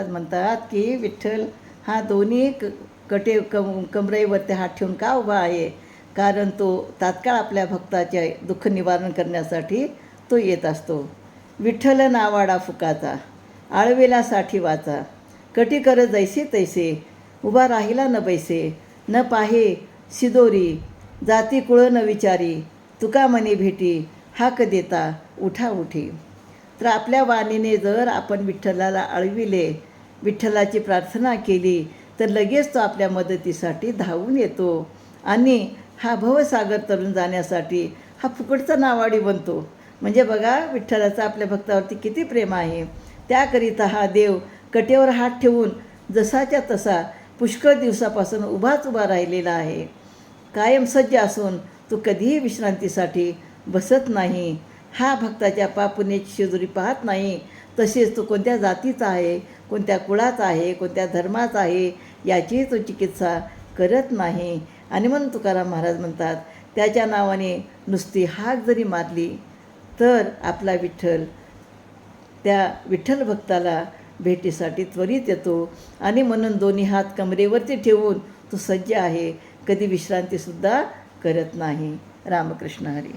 म्हणतात की विठ्ठल हा दोन्ही कटे कम कमरेवरती हात ठेवून का उभा आहे? कारण तो तात्काळ आपल्या भक्ताचे दुःख निवारण करण्यासाठी तो येत असतो. विठ्ठल नावाडा फुकाचा आळवेला साठी वाचा. कटी कर जैसे तैसे उभा राहिला न बैसे. न पाहे सिदोरी जाती कुळ न विचारी. तुका मनी भेटी हाक देता उठा उठी. तर आपल्या वाणीने जर आपण विठ्ठलाला आळविले विठ्ठलाची प्रार्थना केली तर लगेच तो आपल्या मदतीसाठी धावून येतो. आणि हा भवसागर तरुण जाण्यासाठी हा फुकटचा नावाडी बनतो. म्हणजे बघा विठ्ठलाचा आपल्या भक्तावरती किती प्रेम आहे. त्याकरिता हा देव कटेवर हात ठेवून जसाच्या तसा पुष्कळ दिवसापासून उभाच उभा राहिलेला आहे. कायम सज्ज असून तो कधीही विश्रांतीसाठी बसत नाही. हा भक्ताच्या पापुण्याची शेजुरी पाहत नाही. तसेच तो कोणत्या जातीचा आहे कोणत्या कुळाचा आहे कोणत्या धर्माचा आहे याचीही तो चिकित्सा करत नाही. आणि म्हणून तुकाराम महाराज म्हणतात त्याच्या नावाने नुसती हाक जरी मारली तर आपला विठ्ठल त्या विठ्ठल भक्ताला भेटीसाठी त्वरित येतो. आणि म्हणून दोन्ही हात कमरेवरती ठेवून तो सज्ज आहे कधी विश्रांतीसुद्धा करत नाही. रामकृष्ण हरी.